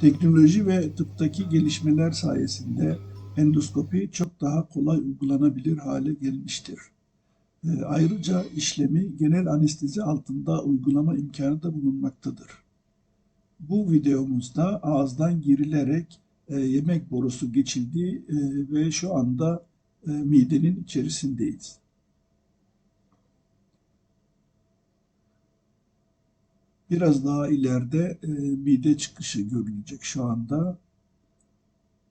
Teknoloji ve tıptaki gelişmeler sayesinde endoskopi çok daha kolay uygulanabilir hale gelmiştir. E, Ayrıca işlemi genel anestezi altında uygulama imkanı da bulunmaktadır. Bu videomuzda ağızdan girilerek e, yemek borusu geçildi e, ve şu anda e, midenin içerisindeyiz. Biraz daha ileride e, mide çıkışı görülecek şu anda.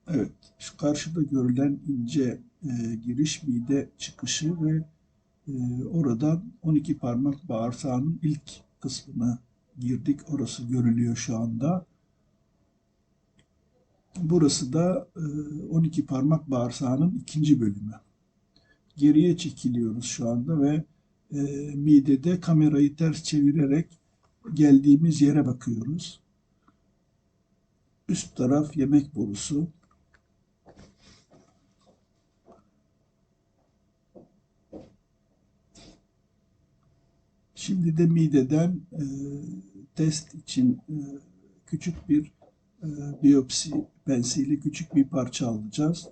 Evet, şu karşıda görülen ince e, giriş mide çıkışı ve e, oradan 12 parmak bağırsağının ilk kısmına girdik. Orası görülüyor şu anda. Burası da e, 12 parmak bağırsağının ikinci bölümü. Geriye çekiliyoruz şu anda ve e, midede kamerayı ters çevirerek geldiğimiz yere bakıyoruz. Üst taraf yemek borusu. Şimdi de mideden e, test için e, küçük bir e, biyopsi pensiyle küçük bir parça alacağız.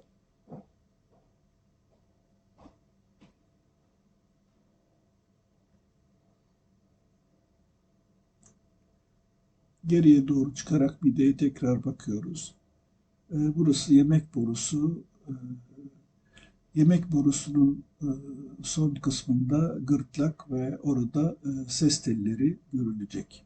Geriye doğru çıkarak mideye tekrar bakıyoruz. E, burası yemek borusu. E, yemek borusunun e, son kısmında gırtlak ve orada e, ses telleri görülecek.